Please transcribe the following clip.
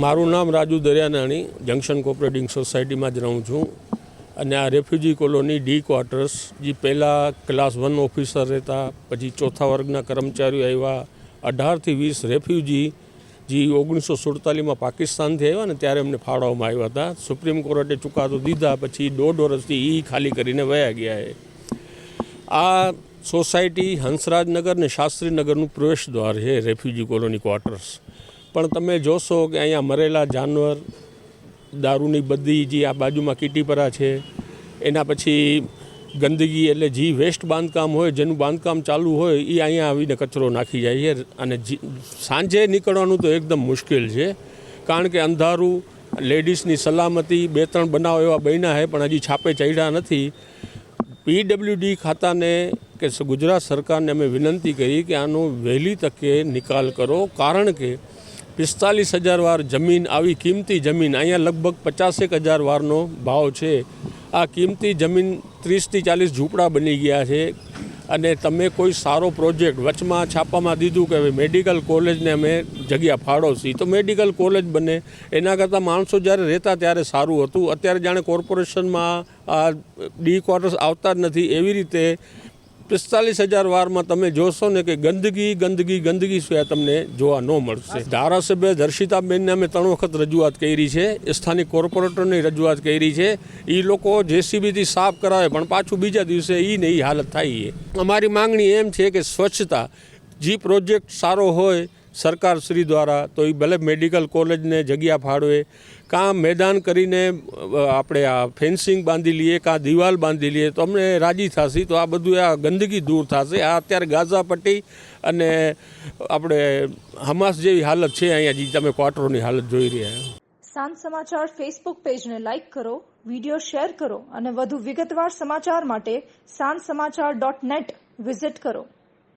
મારું નામ Raju દરિયાનાણી junction cooperating સોસાયટીમાં જ રહું છું. અને આ રેફ્યુજી કોલોની ડી ક્વાર્ટર્સ જે પહેલાં ક્લાસ વન ઓફિસર રહેતા, પછી ચોથા વર્ગના કર્મચારીઓ આવ્યા. અઢારથી વીસ રેફ્યુજી જે ઓગણીસો સુડતાલીસમાં પાકિસ્તાનથી આવ્યા ને ત્યારે એમને ફાળવવામાં આવ્યા હતા. સુપ્રીમ કોર્ટે ચુકાદો દીધા, પછી દોઢ વર્ષથી એ ખાલી કરીને વયા ગયા છે. આ સોસાયટી હંસરાજનગર ને શાસ્ત્રીનગરનું પ્રવેશ દ્વાર છે રેફ્યુજી કોલોની ક્વાર્ટર્સ પણ તમે જોશો કે અહીંયા મરેલા જાનવર, દારૂની બધી જે આ બાજુમાં કીટીપરા છે, એના પછી ગંદકી એટલે જે વેસ્ટ બાંધકામ હોય, જેનું બાંધકામ ચાલુ હોય એ અહીંયા આવીને કચરો નાખી જાય છે. અને સાંજે નીકળવાનું તો એકદમ મુશ્કેલ છે, કારણ કે અંધારું, લેડીઝની સલામતી, બે ત્રણ બનાવ એવા બન્યા છે, પણ હજી છાપે ચડ્યા નથી. પીડબ્લ્યુડી ખાતાને કે ગુજરાત સરકારને અમે વિનંતી કરી કે આનો વહેલી તકે નિકાલ કરો, કારણ કે પિસ્તાલીસ હજાર વાર જમીન, આવી કિંમતી જમીન, અહીંયા લગભગ પચાસેક હજાર વારનો ભાવ છે. આ કિંમતી જમીન ત્રીસથી ચાલીસ ઝૂંપડા બની ગયા છે અને તમે કોઈ સારો પ્રોજેક્ટ વચમાં છાપામાં દીધું કે મેડિકલ કોલેજને અમે જગ્યા ફાળવશી? તો મેડિકલ કોલેજ બને, એના કરતાં માણસો જ્યારે રહેતા ત્યારે સારું હતું. અત્યારે જાણે કોર્પોરેશનમાં આ ડી ક્વાર્ટર્સ આવતા જ નથી. એવી રીતે પિસ્તાલીસ હજાર વારમાં તમે જોશો ને કે ગંદકી ગંદકી ગંદકી સિવાય તમને જોવા ન મળશે. ધારાસભ્ય દર્શિતાબેનને અમે ત્રણ વખત રજૂઆત કરી છે સ્થાનિક કોર્પોરેટરની રજૂઆત કરી છે. એ લોકો જેસીબીથી સાફ કરાવે, પણ પાછું બીજા દિવસે એ ને એ હાલત થાય છે. અમારી માંગણી એમ છે કે સ્વચ્છતા, જે પ્રોજેક્ટ સારો હોય સરકાર શ્રી દ્વારા, તો એ ભલે મેડિકલ કોલેજને જગ્યા ફાળવે, કાં મેદાન કરીને આપણે આ ફેન્સિંગ બાંધી લઈએ, કાં દિવાલ બાંધી લઈએ, તો અમને રાજી થશે. તો આ બધું આ ગંદકી દૂર થશે. આ અત્યારે ગાઝા પટ્ટી અને આપણે હમાસ જેવી હાલત છે અહીંયા જે, તમે ક્વાર્ટરોની હાલત જોઈ રહ્યા સાંજ સમાચાર ફેસબુક પેજને લાઇક કરો, વીડિયો શેર કરો અને વધુ વિગતવાર સમાચાર માટે સાંજ સમાચાર ડોટ નેટ વિઝિટ કરો.